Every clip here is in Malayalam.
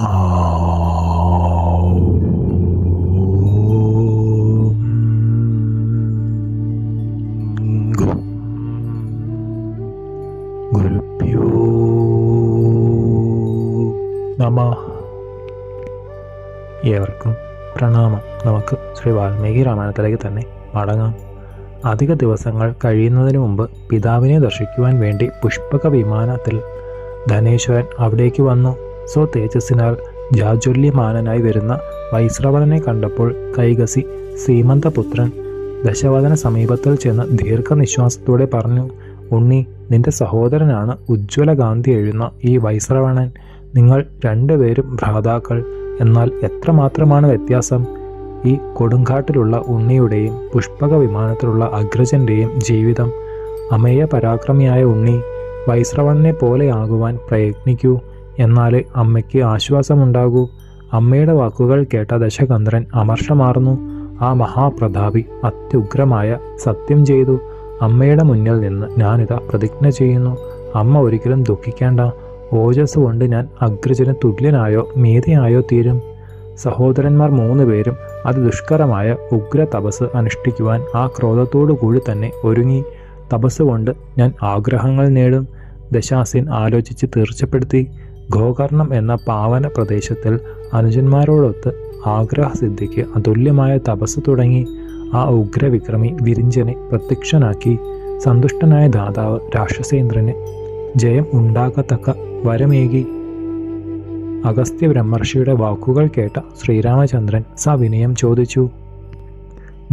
ഏവർക്കും പ്രണാമം. നമുക്ക് ശ്രീ വാൽമീകി രാമായണത്തിലേക്ക് തന്നെ മടങ്ങാം. അധിക ദിവസങ്ങൾ കഴിയുന്നതിന് മുമ്പ് പിതാവിനെ ദർശിക്കുവാൻ വേണ്ടി പുഷ്പക വിമാനത്തിൽ ധനേശ്വരൻ അവിടേക്ക് വന്നു. സ്വ തേജസ്സിനാൽ ജാജുല്യമാനനായി വരുന്ന വൈശ്രവണനെ കണ്ടപ്പോൾ കൈകസി സീമന്തപുത്രൻ ദശവദന സമീപത്തിൽ ചെന്ന് ദീർഘനിശ്വാസത്തോടെ പറഞ്ഞു ഉണ്ണി നിന്റെ സഹോദരനാണ് ഉജ്ജ്വല ഗാന്ധി എഴുന്ന ഈ വൈശ്രവണൻ. നിങ്ങൾ രണ്ടുപേരും ഭ്രാതാക്കൾ. എന്നാൽ എത്രമാത്രമാണ് വ്യത്യാസം? ഈ കൊടുങ്കാട്ടിലുള്ള ഉണ്ണിയുടെയും പുഷ്പക വിമാനത്തിലുള്ള അഗ്രജന്റെയും ജീവിതം. അമേയ പരാക്രമിയായ ഉണ്ണി വൈശ്രവണനെ പോലെയാകുവാൻ പ്രയത്നിക്കൂ. എന്നാലേ അമ്മയ്ക്ക് ആശ്വാസമുണ്ടാകൂ. അമ്മയുടെ വാക്കുകൾ കേട്ട ദശകന്ദ്രൻ അമർഷമാർന്നു. ആ മഹാപ്രതാപി അത്യുഗ്രമായ സത്യം ചെയ്തു. അമ്മയുടെ മുന്നിൽ നിന്ന് ഞാനിതാ പ്രതിജ്ഞ ചെയ്യുന്നു. അമ്മ ഒരിക്കലും ദുഃഖിക്കേണ്ട. ഓജസ് കൊണ്ട് ഞാൻ അഗ്രജന് തുല്യനായോ മീതയായോ തീരും. സഹോദരന്മാർ മൂന്ന് പേരും അതിദുഷ്കരമായ ഉഗ്ര തപസ് അനുഷ്ഠിക്കുവാൻ ആ ക്രോധത്തോടു കൂടി തന്നെ ഒരുങ്ങി. തപസ് കൊണ്ട് ഞാൻ ആഗ്രഹങ്ങൾ നേടും. ദശാസിൻ ആലോചിച്ച് തീർച്ചപ്പെടുത്തി. ഗോകർണം എന്ന പാവന പ്രദേശത്തിൽ അനുജന്മാരോടൊത്ത് ആഗ്രഹസിദ്ധിക്ക് അതുല്യമായ തപസ് തുടങ്ങി ആ ഉഗ്രവിക്രമി വിരിഞ്ചനെ പ്രത്യക്ഷനാക്കി സന്തുഷ്ടനായ ദാതാവ് രാക്ഷസേന്ദ്രന് ജയം ഉണ്ടാകത്തക്ക വരമേകി. അഗസ്ത്യ ബ്രഹ്മർഷിയുടെ വാക്കുകൾ കേട്ട ശ്രീരാമചന്ദ്രൻ സവിനയം ചോദിച്ചു.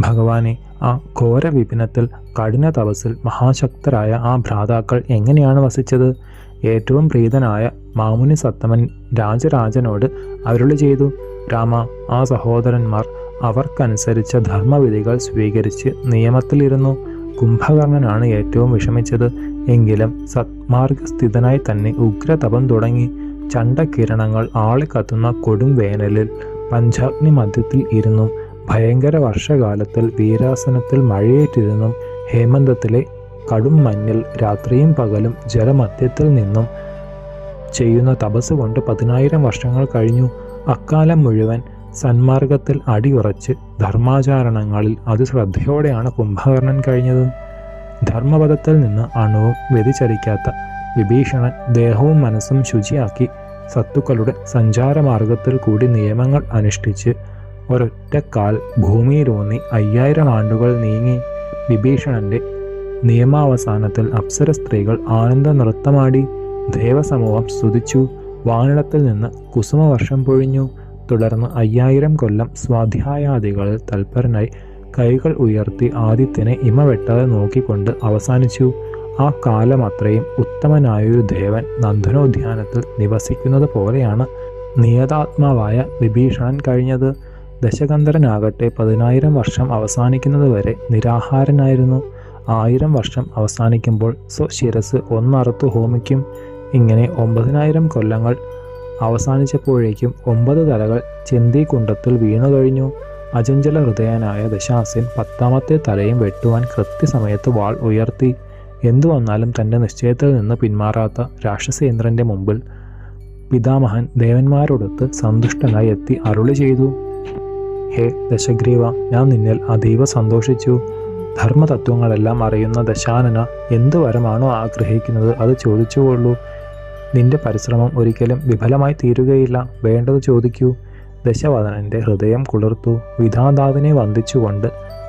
ഭഗവാനെ ആ ഘോര വിപിനത്തിൽ കഠിന തപസ്സിൽ മഹാശക്തരായ ആ ഭ്രാതാക്കൾ എങ്ങനെയാണ് വസിച്ചത്? ഏറ്റവും പ്രീതനായ മാമുനി സത്തമൻ രാജരാജനോട് അരുളി ചെയ്തു. രാമ ആ സഹോദരന്മാർ അവർക്കനുസരിച്ച ധർമ്മവിധികൾ സ്വീകരിച്ച് നിയമത്തിലിരുന്നു. കുംഭകർണനാണ് ഏറ്റവും വിഷമിച്ചത്. എങ്കിലും സത്മാർഗസ്ഥിതനായി തന്നെ ഉഗ്രതപം തുടങ്ങി. ചണ്ടകിരണങ്ങൾ ആളിക്കത്തുന്ന കൊടും വേനലിൽ പഞ്ചാഗ്നി മധ്യത്തിൽ ഇരുന്നു. ഭയങ്കര വർഷകാലത്തിൽ വീരാസനത്തിൽ മഴയേറ്റിരുന്നും. ഹേമന്തത്തിലെ കടും മഞ്ഞിൽ രാത്രിയും പകലും ജലമധ്യത്തിൽ നിന്നും. ചെയ്യുന്ന തപസ് കൊണ്ട് പതിനായിരം വർഷങ്ങൾ കഴിഞ്ഞു. അക്കാലം മുഴുവൻ സന്മാർഗത്തിൽ അടിയുറച്ച് ധർമാചാരണങ്ങളിൽ അതിശ്രദ്ധയോടെയാണ് കുംഭകർണൻ കഴിഞ്ഞതും. ധർമ്മപഥത്തിൽ നിന്ന് അണുവും വ്യതിചലിക്കാത്ത വിഭീഷണൻ ദേഹവും മനസ്സും ശുചിയാക്കി സത്തുക്കളുടെ സഞ്ചാരമാർഗത്തിൽ കൂടി നിയമങ്ങൾ അനുഷ്ഠിച്ച് ഒരൊറ്റക്കാൽ ഭൂമിയിലൂന്നി അയ്യായിരം ആണ്ടുകൾ നീങ്ങി. വിഭീഷണന്റെ നിയമാവസാനത്തിൽ അപ്സര സ്ത്രീകൾ ആനന്ദ നൃത്തമാടി. ദേവസമൂഹം സ്തുതിച്ചു. വാനിടത്തിൽ നിന്ന് കുസുമവർഷം പൊഴിഞ്ഞു. തുടർന്ന് അയ്യായിരം കൊല്ലം സ്വാധ്യായാദികളിൽ തൽപരനായി കൈകൾ ഉയർത്തി ആദിത്യനെ ഇമവെട്ടാതെ നോക്കിക്കൊണ്ട് അവസാനിച്ചു. ആ കാലം അത്രയും ഉത്തമനായൊരു ദേവൻ നന്ദനോദ്യാനത്തിൽ നിവസിക്കുന്നത് പോലെയാണ് നിയതാത്മാവായ വിഭീഷണൻ കഴിഞ്ഞത്. ദശകന്ധരനാകട്ടെ പതിനായിരം വർഷം അവസാനിക്കുന്നതുവരെ നിരാഹാരനായിരുന്നു. ആയിരം വർഷം അവസാനിക്കുമ്പോൾ സ്വശിരസ് ഒന്നറുത്തു ഹോമിക്കും ഇങ്ങനെ ഒമ്പതിനായിരം കൊല്ലങ്ങൾ. അവസാനിച്ചപ്പോഴേക്കും ഒമ്പത് തലകൾ ചെന്തി കുണ്ടത്തിൽ വീണു കഴിഞ്ഞു. അചഞ്ചല ഹൃദയനായ ദശാസ്യൻ പത്താമത്തെ തലയും വെട്ടുവാൻ കൃത്യസമയത്ത് വാൾ ഉയർത്തി. എന്തു വന്നാലും തന്റെ നിശ്ചയത്തിൽ നിന്ന് പിന്മാറാത്ത രാക്ഷസേന്ദ്രന്റെ മുമ്പിൽ പിതാമഹൻ ദേവന്മാരോടൊത്ത് സന്തുഷ്ടനായി എത്തി അരുളി ചെയ്തു. ഹേ ദശഗ്രീവ ഞാൻ നിന്നിൽ അതീവ സന്തോഷിച്ചു. ധർമ്മതത്വങ്ങളെല്ലാം അറിയുന്ന ദശാനന എന്ത് വരമാണോ ആഗ്രഹിക്കുന്നത് അത് ചോദിച്ചുകൊള്ളൂ. നിന്റെ പരിശ്രമം ഒരിക്കലും വിഫലമായി തീരുകയില്ല. വേണ്ടത് ചോദിക്കൂ. ദശവദനന്റെ ഹൃദയം കുളിർത്തു. വിധാതാവിനെ വന്ദിച്ചുകൊണ്ട്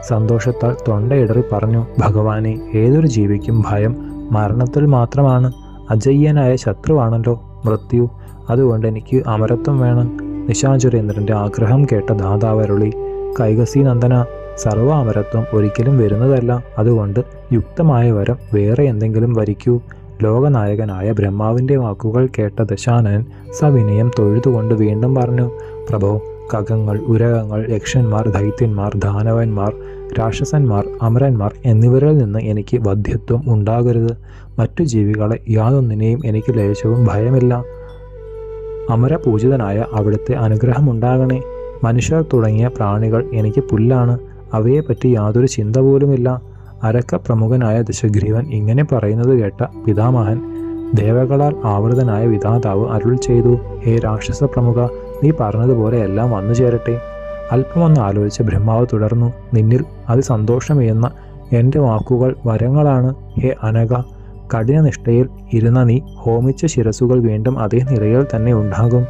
സന്തോഷത്താൽ തൊണ്ടയിടറി പറഞ്ഞു ഭഗവാനെ ഏതൊരു ജീവിക്കും ഭയം. മരണത്തിൽ മാത്രമാണ്. അജയ്യനായ ശത്രുവാണല്ലോ മൃത്യു. അതുകൊണ്ട് എനിക്ക് അമരത്വം വേണം. നിശാചുരേന്ദ്രന്റെ ആഗ്രഹം കേട്ട ദാതാവരുളി കൈകസി നന്ദന സർവ അമരത്വം ഒരിക്കലും വരുന്നതല്ല. അതുകൊണ്ട് യുക്തമായ വരം വേറെ എന്തെങ്കിലും വരിക്കൂ. ലോകനായകനായ ബ്രഹ്മാവിന്റെ വാക്കുകൾ കേട്ട ദശാനൻ സവിനയം തൊഴുതുകൊണ്ട് വീണ്ടും പറഞ്ഞു പ്രഭോ കകങ്ങൾ ഉരകങ്ങൾ യക്ഷന്മാർ ദൈത്യന്മാർ ദാനവന്മാർ രാക്ഷസന്മാർ അമരന്മാർ എന്നിവരിൽ നിന്ന് എനിക്ക് വധ്യത്വം ഉണ്ടാകരുത്. മറ്റു ജീവികളെ യാതൊന്നിനെയും എനിക്ക് ലേശവും ഭയമില്ല. അമരപൂജിതനായ അവിടുത്തെ അനുഗ്രഹമുണ്ടാകണേ മനുഷ്യർ തുടങ്ങിയ പ്രാണികൾ എനിക്ക് പുല്ലാണ്. അവയെപ്പറ്റി യാതൊരു ചിന്ത പോലുമില്ല. അരക്ക പ്രമുഖനായ ദശഗ്രീവൻ ഇങ്ങനെ പറയുന്നത് കേട്ട പിതാമഹൻ ദേവകളാൽ ആവൃതനായ വിധാതാവ് അരുൾ ചെയ്തു. ഹേ രാക്ഷസ പ്രമുഖ നീ പറഞ്ഞതുപോലെ എല്ലാം വന്നു ചേരട്ടെ അല്പമൊന്ന് ആലോചിച്ച് ബ്രഹ്മാവ് തുടർന്നു നിന്നിൽ അത് അതിസന്തോഷമെയ്യുന്ന എന്റെ വാക്കുകൾ വരങ്ങളാണ്. ഹേ അനഘ കഠിനനിഷ്ഠയിൽ ഇരുന്ന നീ ഹോമിച്ച ശിരസുകൾ വീണ്ടും അതേ നിലയിൽ തന്നെ ഉണ്ടാകും.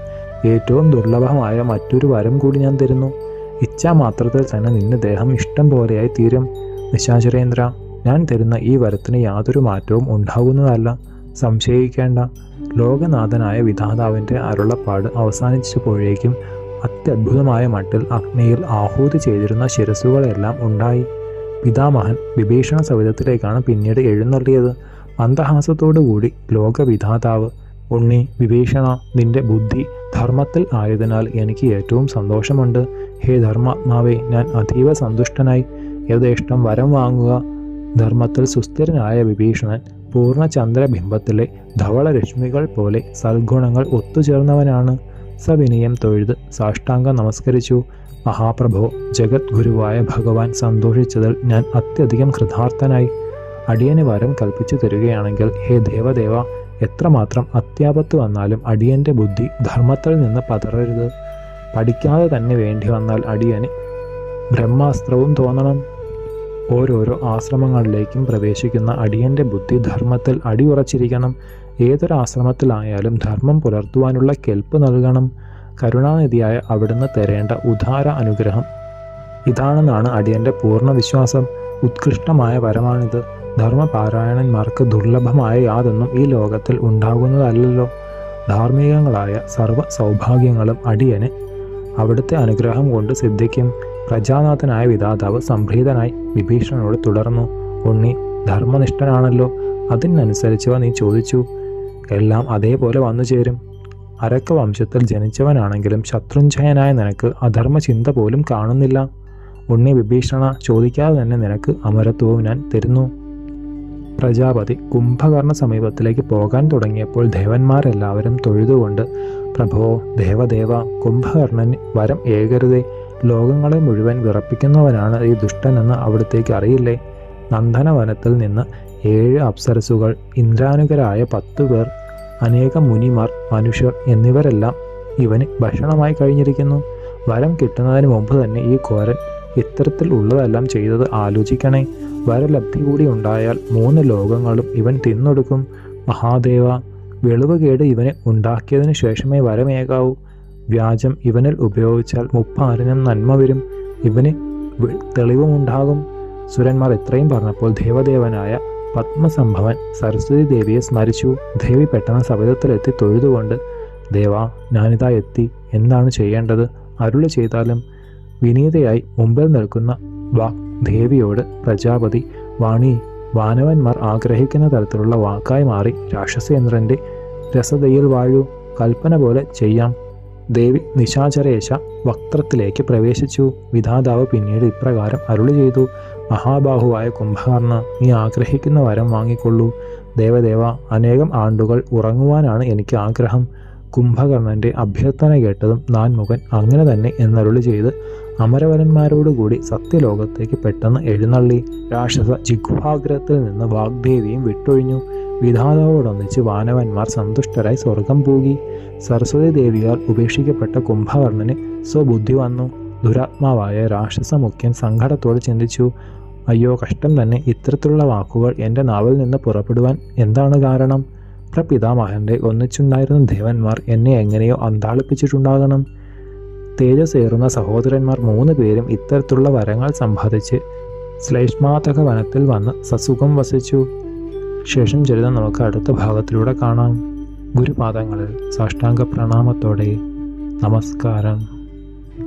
ഏറ്റവും ദുർലഭമായ മറ്റൊരു വരം കൂടി ഞാൻ തരുന്നു. ഇച്ഛാമാത്രത്തിൽ തന്നെ നിന്റെ ദേഹം ഇഷ്ടം പോലെയായി തീരും. നിശാചരേന്ദ്ര ഞാൻ തരുന്ന ഈ വരത്തിന് യാതൊരു മാറ്റവും ഉണ്ടാകുന്നതല്ല. സംശയിക്കേണ്ട. ലോകനാഥനായ വിധാതാവിന്റെ അരുളപ്പാട് അവസാനിച്ചപ്പോഴേക്കും അത്യത്ഭുതമായ മട്ടിൽ അഗ്നിയിൽ ആഹൂതി ചെയ്തിരുന്ന ശിരസുകളെല്ലാം ഉണ്ടായി. പിതാമഹൻ വിഭീഷണ സവിധത്തിലേക്കാണ് പിന്നീട് എഴുന്നള്ളിയത്. മന്ദഹാസത്തോടുകൂടി ലോകവിധാതാവ് ഉണ്ണി വിഭീഷണ നിന്റെ ബുദ്ധി ധർമ്മത്തിൽ ആയതിനാൽ എനിക്ക് ഏറ്റവും സന്തോഷമുണ്ട്. ഹേ ധർമ്മാത്മാവേ ഞാൻ അതീവ സന്തുഷ്ടനായി. യഥേഷ്ടം വരം വാങ്ങുക. ധർമ്മത്തിൽ സുസ്ഥിരനായ വിഭീഷണൻ പൂർണചന്ദ്രബിംബത്തിലെ ധവളരശ്മികൾ പോലെ സൽഗുണങ്ങൾ ഒത്തുചേർന്നവനാണ്. സവിനയം തൊഴുത് സാഷ്ടാംഗം നമസ്കരിച്ചു. മഹാപ്രഭോ ജഗത് ഗുരുവായ ഭഗവാൻ സന്തോഷിച്ചതിൽ ഞാൻ അത്യധികം കൃതാർത്ഥനായി. അടിയന് വരം കൽപ്പിച്ചു തരികയാണെങ്കിൽ ഹേ ദേവദേവ എത്രമാത്രം അത്യാപത്ത് വന്നാലും അടിയന്റെ ബുദ്ധി ധർമ്മത്തിൽ നിന്ന് പതറരുത്. പഠിക്കാതെ തന്നെ വേണ്ടി വന്നാൽ അടിയന് ബ്രഹ്മാസ്ത്രവും തോന്നണം. ഓരോരോ ആശ്രമങ്ങളിലേക്കും പ്രവേശിക്കുന്ന അടിയന്റെ ബുദ്ധി ധർമ്മത്തിൽ അടിയുറച്ചിരിക്കണം. ഏതൊരു ആശ്രമത്തിലായാലും ധർമ്മം പുലർത്തുവാനുള്ള കെൽപ്പ് നൽകണം. കരുണാനിധിയായ അവിടുന്ന് തരേണ്ട ഉദാര അനുഗ്രഹം. ഇതാണെന്നാണ് അടിയന്റെ പൂർണ വിശ്വാസം. ഉത്കൃഷ്ടമായ വരമാണിത്. ധർമ്മപാരായണന്മാർക്ക് ദുർലഭമായ യാതൊന്നും ഈ ലോകത്തിൽ ഉണ്ടാകുന്നതല്ലല്ലോ. ധാർമ്മികങ്ങളായ സർവ സൗഭാഗ്യങ്ങളും അടിയന് അവിടുത്തെ അനുഗ്രഹം കൊണ്ട് സിദ്ധിക്കും. പ്രജാനാഥനായ വിധാതാവ് സംപ്രീതനായി വിഭീഷണനോട് തുടർന്നു. ഉണ്ണി ധർമ്മനിഷ്ഠനാണല്ലോ. അതിനനുസരിച്ചവ നീ ചോദിച്ചു. എല്ലാം അതേപോലെ വന്നു ചേരും. അരക്ക വംശത്തിൽ ജനിച്ചവനാണെങ്കിലും ശത്രുഞ്ജയനായ നിനക്ക് അധർമ്മ ചിന്ത പോലും കാണുന്നില്ല. ഉണ്ണി വിഭീഷണ ചോദിക്കാതെ തന്നെ നിനക്ക് അമരത്വവും ഞാൻ തരുന്നു. പ്രജാപതി കുംഭകർണ സമീപത്തിലേക്ക് പോകാൻ തുടങ്ങിയപ്പോൾ ദേവന്മാരെല്ലാവരും തൊഴുതുകൊണ്ട് പ്രഭോ ദേവദേവ കുംഭകർണന് വരം ഏകരുതേ. ലോകങ്ങളെ മുഴുവൻ വിറപ്പിക്കുന്നവനാണ് ഈ ദുഷ്ടനെന്ന് അവിടത്തേക്ക് അറിയില്ലേ? നന്ദനവനത്തിൽ നിന്ന് ഏഴ് അപ്സരസുകൾ ഇന്ദ്രാനുകരായ പത്തു പേർ അനേകം മുനിമാർ മനുഷ്യർ എന്നിവരെല്ലാം ഇവന് ഭക്ഷണമായി കഴിഞ്ഞിരിക്കുന്നു. വരം കിട്ടുന്നതിന് മുമ്പ് തന്നെ ഈ കോരൻ ഇത്തരത്തിൽ ഉള്ളതെല്ലാം ചെയ്തത് ആലോചിക്കണേ. വരലബ്ധി കൂടി ഉണ്ടായാൽ മൂന്ന് ലോകങ്ങളും ഇവൻ തിന്നൊടുക്കും. മഹാദേവ വെളിവുകേട് ഇവനെ ഉണ്ടാക്കിയതിനു ശേഷമേ വരമേകാവൂ. വ്യാജം ഇവനിൽ ഉപയോഗിച്ചാൽ മുപ്പാരനും നന്മ വരും. ഇവന് തെളിവുമുണ്ടാകും. സുരന്മാർ ഇത്രയും പറഞ്ഞപ്പോൾ ദേവദേവനായ പത്മസംഭവൻ സരസ്വതി ദേവിയെ സ്മരിച്ചു. ദേവി പെട്ടെന്ന് സവിധത്തിലെത്തി തൊഴുതുകൊണ്ട് ദേവ ഞാനിതാ എത്തി. എന്താണ് ചെയ്യേണ്ടത്? അരുളി ചെയ്താലും. വിനീതയായി മുമ്പിൽ നിൽക്കുന്ന വാ ദേവിയോട് പ്രജാപതി വാണി വാനവന്മാർ ആഗ്രഹിക്കുന്ന തരത്തിലുള്ള വാക്കായി മാറി രാക്ഷസേന്ദ്രന്റെ രസതയിൽ വാഴു. കൽപ്പന പോലെ ചെയ്യാം. ദേവി നിശാചരേശ വക്രത്തിലേക്ക് പ്രവേശിച്ചു. വിധാതാവ് പിന്നീട് ഇപ്രകാരം അരുളി ചെയ്തു. മഹാബാഹുവായ കുംഭകർണ നീ ആഗ്രഹിക്കുന്ന വരം വാങ്ങിക്കൊള്ളൂ. ദേവദേവ അനേകം ആണ്ടുകൾ ഉറങ്ങുവാനാണ് എനിക്ക് ആഗ്രഹം. കുംഭകർണന്റെ അഭ്യർത്ഥന കേട്ടതും നാൻമുഖൻ അങ്ങനെ തന്നെ എന്നരുളി ചെയ്ത് അമരവരന്മാരോടുകൂടി സത്യലോകത്തേക്ക് പെട്ടെന്ന് എഴുന്നള്ളി. രാക്ഷസ ജിഗുഹാഗ്രഹത്തിൽ നിന്ന് വാഗ്ദേവിയും വിട്ടൊഴിഞ്ഞു. വിധാതാവോടൊന്നിച്ച് വാനവന്മാർ സന്തുഷ്ടരായി സ്വർഗം പൂകി. സരസ്വതി ദേവിയാൽ ഉപേക്ഷിക്കപ്പെട്ട കുംഭകർണന് സ്വബുദ്ധി വന്നു. ദുരാത്മാവായ രാക്ഷസ മുഖ്യൻ സങ്കടത്തോടെ ചിന്തിച്ചു. അയ്യോ കഷ്ടം തന്നെ. ഇത്തരത്തിലുള്ള വാക്കുകൾ എന്റെ നാവിൽ നിന്ന് പുറപ്പെടുവാൻ എന്താണ് കാരണം പ്രപിതാമഹന്റെ ഒന്നിച്ചുണ്ടായിരുന്ന ദേവന്മാർ എന്നെ എങ്ങനെയോ അന്താളിപ്പിച്ചിട്ടുണ്ടാകണം. തേജസ്സേറുന്ന സഹോദരന്മാർ മൂന്ന് പേരും ഇത്തരത്തിലുള്ള വരങ്ങൾ സമ്പാദിച്ച് ശ്ലേഷ്മാതക വനത്തിൽ വന്ന് സസുഖം വസിച്ചു. ശേഷം ചരിതം നമുക്ക് അടുത്ത ഭാഗത്തിലൂടെ കാണാം. ഗുരുപാദങ്ങളിൽ സാഷ്ടാംഗ പ്രണാമത്തോടെ. നമസ്കാരം.